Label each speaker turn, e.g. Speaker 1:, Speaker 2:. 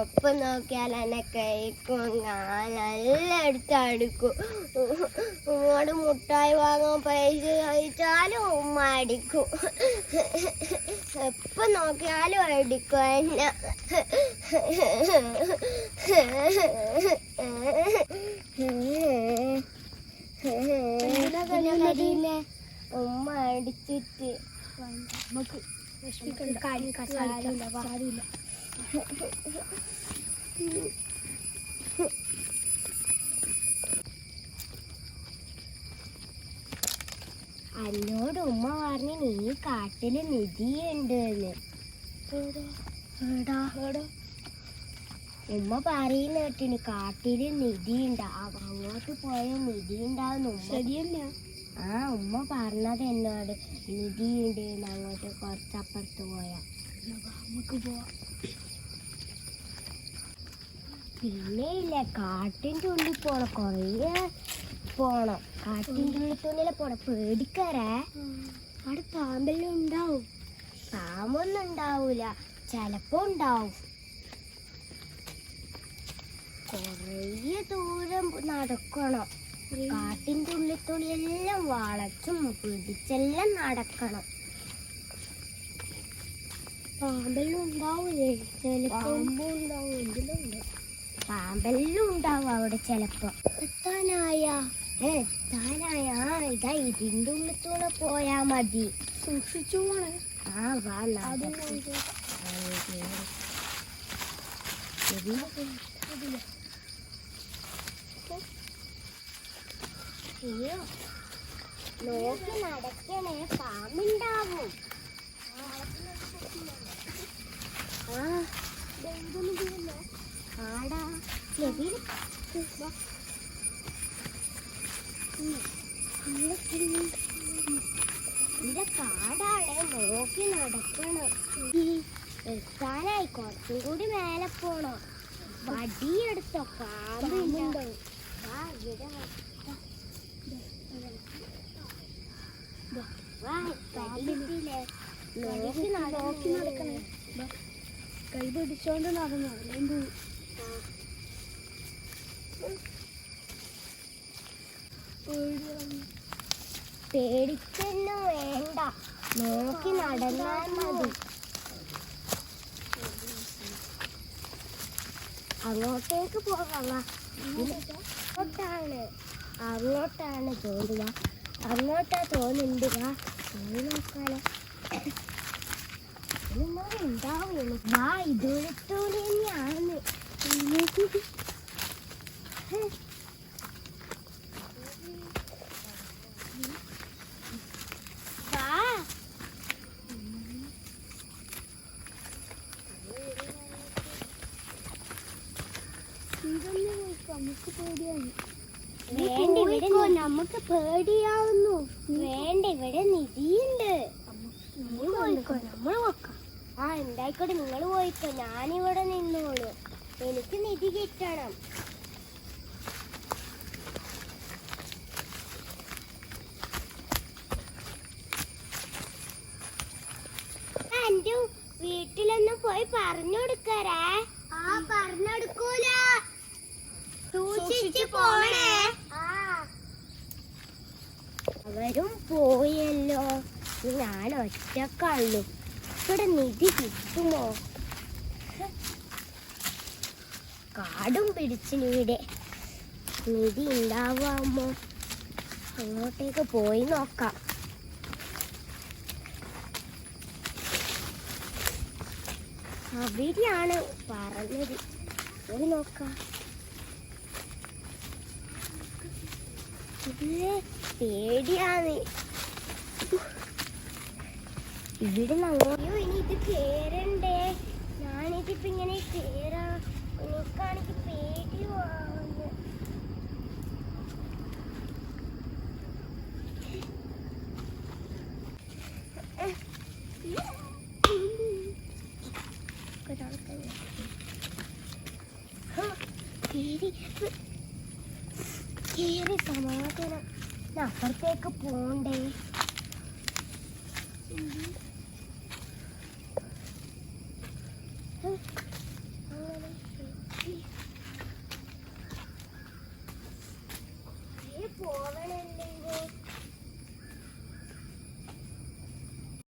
Speaker 1: ഒപ്പം നോക്കിയാൽ എന്നെ കഴിക്കും. ഞാൻ നല്ല അടുത്തടുക്കും ഉമ്മോട് മുട്ടായി വാങ്ങാൻ പൈസ ചോദിച്ചാലും ഉമ്മ അടിക്കും. എപ്പം നോക്കിയാലും അടിക്കും എന്നെ. കരീനെ ഉമ്മ അടിച്ചിട്ട്
Speaker 2: നമുക്ക് വിഷമിക്കണ്ട. കാര്യമില്ല കാര്യമില്ല
Speaker 1: അന്നോട് ഉമ്മ പറഞ്ഞു നീ കാട്ടിൽ നിധിയുണ്ട് ഉമ്മ പറയുന്ന കേട്ടിന് കാട്ടിൽ നിധി ഉണ്ടാവും അങ്ങോട്ട് പോയ നിധി ഉണ്ടാവുന്ന ഉമ്മ
Speaker 2: ശരിയല്ല.
Speaker 1: ആ ഉമ്മ പറഞ്ഞത് എന്നോട്. നിധിയുണ്ട് അങ്ങോട്ട് കുറച്ചപ്പുറത്ത് പോയാ.
Speaker 2: നമുക്ക്
Speaker 1: പിന്നെ ഇല്ല കാട്ടിന്റെ ഉള്ളിൽ പോണം. കുറേ പോണം. കാട്ടിന്റെ ഉള്ളിൽ തന്നെ പോണം. പേടിക്കാരേ
Speaker 2: അവിടെ പാമ്പെല്ലാം ഉണ്ടാവും.
Speaker 1: പാമ്പൊന്നും ഉണ്ടാവൂല. ചിലപ്പോ ഉണ്ടാവും. കുറേ ദൂരം നടക്കണം. കാട്ടിന്റെ ഉള്ളിൽ തുള്ളിയെല്ലാം വളച്ചും പിടിച്ചെല്ലാം നടക്കണം.
Speaker 2: പാമ്പെല്ലാം ഉണ്ടാവൂലേ?
Speaker 1: പാമ്പും ഉണ്ടാവും പാമ്പെല്ലാം ഉണ്ടാവും അവിടെ ചിലപ്പോ.
Speaker 2: എത്താനായ?
Speaker 1: എത്താനായ? താനായ ഇതാ ഇതിന്റെ ഉള്ളിത്തൂടെ പോയാ മതി.
Speaker 2: സൂക്ഷിച്ചു പോണേ.
Speaker 1: ആ വാ
Speaker 2: അതും
Speaker 1: നടക്ക്. അയ്യോ നോക്കി നടക്കണേ പാമ്പുണ്ടാവും. ആ. ആടാ. ഇത് കാടാണ്. നോക്കി നടക്കണം. എത്താനായി. കുറച്ചും കൂടി മേലെ പോണം. വടിയെടുത്തോ. പാമ്പുണ്ടാവും ആ ഇവിടെ വാ. വാ, വടിയെടുത്തില്ലേ? നോക്കി
Speaker 2: നടക്കണേ. കൈ പിടിച്ചോണ്ട് നടന്നു അല്ലെങ്കിൽ
Speaker 1: പേടിച്ചൊന്നും വേണ്ട നോക്കി നടന്നാൽ മതി അങ്ങോട്ടേക്ക് പോകാം അങ്ങോട്ടാണ് അങ്ങോട്ടാണ് തോന്നുക അങ്ങോട്ടാ തോന്നുന്നുണ്ട്. നോക്കാലോ. ഉണ്ടാവുള്ളൂ. വാ
Speaker 2: നമുക്ക് പേടിയാണ്
Speaker 1: വേണ്ട ഇവിടെ നമുക്ക് പേടിയാവുന്നു. വേണ്ട ഇവിടെ നിധിയുണ്ട്. നീ പോയിക്കോ നമ്മൾ നോക്കാം. ആ എന്തായിക്കോട്ടെ നിങ്ങൾ പോയിക്കോ ഞാനിവിടെ നിന്നോളൂ. എനിക്ക് നിധി കിട്ടണം. എന്റെ വീട്ടിലൊന്നും പോയി പറഞ്ഞു കൊടുക്കറേ ആ പറഞ്ഞെടുക്കൂല സൂക്ഷിച്ച് പോണേ. അവരും പോയല്ലോ. ഞാൻ ഒറ്റക്കള്ളു. ഇവിടെ നിധി കിട്ടുമോ? കാടും പിടിച്ചിനിവിടെ നിധി ഉണ്ടാവാമോ? അങ്ങോട്ടേക്ക് പോയി നോക്കാം. അവിടെയാണ് പറഞ്ഞത്. പോയി നോക്കാം. പേടിയാണ്. ഇവിടെ അങ്ങോട്ടോ ഇനി ഇത് കേറണ്ടേ? ഞാനിതിപ്പോ ഇങ്ങനെ കേറാ. പേടിയാവുന്നു. കേറി സമാധാനം. അപ്പുറത്തേക്ക് പോണ്ടേ.